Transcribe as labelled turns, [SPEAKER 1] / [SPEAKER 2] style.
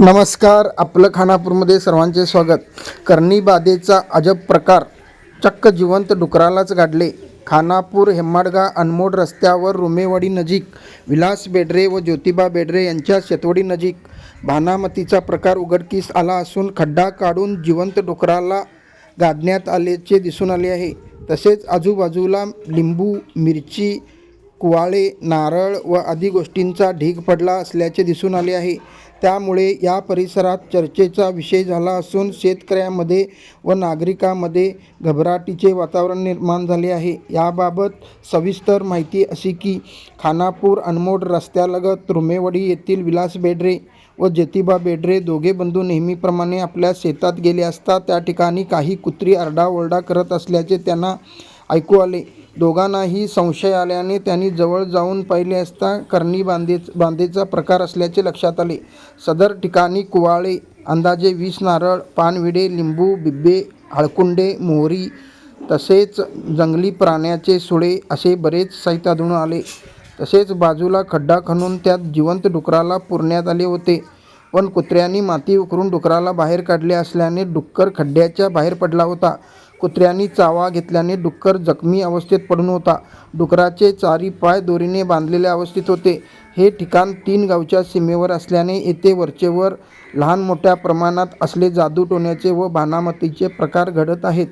[SPEAKER 1] नमस्कार आपलं खानापूरमध्ये सर्वांचे स्वागत. कर्णीबाधेचा अजब प्रकार. चक्क जिवंत डुकरालाच गाडले. खानापूर हेम्माडगा अनमोड रस्त्यावर रुमेवाडी नजीक. विलास बेडरे व ज्योतिबा बेडरे यांच्या शेतवडी नजीक. भानामतीचा प्रकार उघडकीस आला असून खड्डा काढून जिवंत डुकराला गाडण्यात आल्याचे दिसून आले आहे. तसेच आजूबाजूला लिंबू मिरची कुवाळे नारळ व आदी गोष्टींचा ढीग पडला असल्याचे दिसून आले आहे. त्यामुळे या परिसरात चर्चेचा विषय झाला असून शेतकऱ्यांमध्ये व नागरिकांमध्ये घबराटीचे वातावरण निर्माण झाले आहे. याबाबत सविस्तर माहिती अशी की खानापूर अनमोड रस्त्यालगत रुमेवडी येथील विलास बेडरे व ज्योतिबा बेडरे दोघे बंधू नेहमीप्रमाणे आपल्या शेतात गेले असता त्या ठिकाणी काही कुत्री आरडाओरडा करत असल्याचे त्यांना ऐकू आले. दोघांनाही संशय आल्याने त्यांनी जवळ जाऊन पाहिले असता करणी बांधे बांधेचा प्रकार असल्याचे लक्षात आले. सदर ठिकाणी कुवाळे अंदाजे वीस नारळ पानविडे लिंबू बिब्बे हळकुंडे मोहरी तसेच जंगली प्राण्याचे सुळे असे बरेच साहित्य आढळून आले. तसेच बाजूला खड्डा खणून त्यात जिवंत डुकराला पुरण्यात आले होते. पण कुत्र्यांनी माती उकरून डुकराला बाहेर काढले असल्याने डुक्कर खड्ड्याच्या बाहेर पडला होता. कुत्र्यांनी चावा घेतल्याने डुक्कर जखमी अवस्थेत पडून होता. डुकराचे चारी पाय दोरीने बांधलेल्या अवस्थेत होते. हे ठिकाण तीन गावच्या सीमेवर असल्याने येथे वरचेवर लहान मोठ्या प्रमाणात असले जादू टोण्याचे व भानामतीचे प्रकार घडत आहेत.